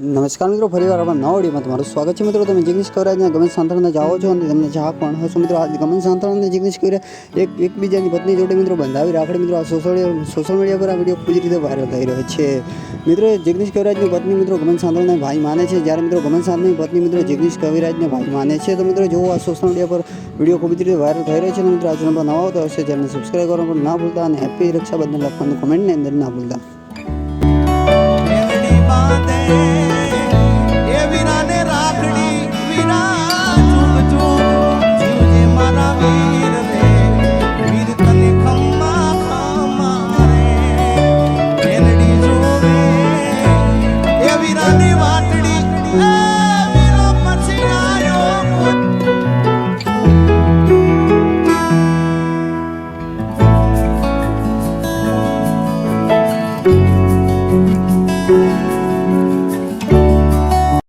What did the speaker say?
નમસ્કાર મિત્રો, ફરીવાર આપણા નવા વિડીયોમાં તમારું સ્વાગત છે. મિત્રો, તમે જિગ્નેશ કવરાજના ગમન સાંતળને જાઓ છો અને તમને જા પણ હશો મિત્રો, આ ગમન સાંતળ જિગ્નેશ કવરા એક, એકબીજાની પત્ની જોડે મિત્રો બંધાવી રાખડી મિત્રો, આ સોશિયલ સોશિયલ મીડિયા પર આ વીડિયો પૂરી રીતે વાયરલ થઈ રહ્યો છે. મિત્રો, જિગ્નેશ કવિરાજની પત્ની મિત્રો ગમન સાંતળને ભાઈ માને છે. જ્યારે મિત્રો ગમન સાંતળની પત્ની મિત્રો જિગ્નેશ કવિરાજને ભાઈ માને છે. તો મિત્રો જોવો આ સોશિયલ મીડિયા પર વીડિયો ખૂબ જ રીતે વાયરલ થઈ રહ્યો છે. અને મિત્રો આ ચેનલ પર નવા આવતા હશે, ચેનલને સબસ્ક્રાઈબ કરવાનું પણ ના ભૂલતા અને હેપી રક્ષાબંધન લખવાનું કમેન્ટની અંદર ના ભૂલતા.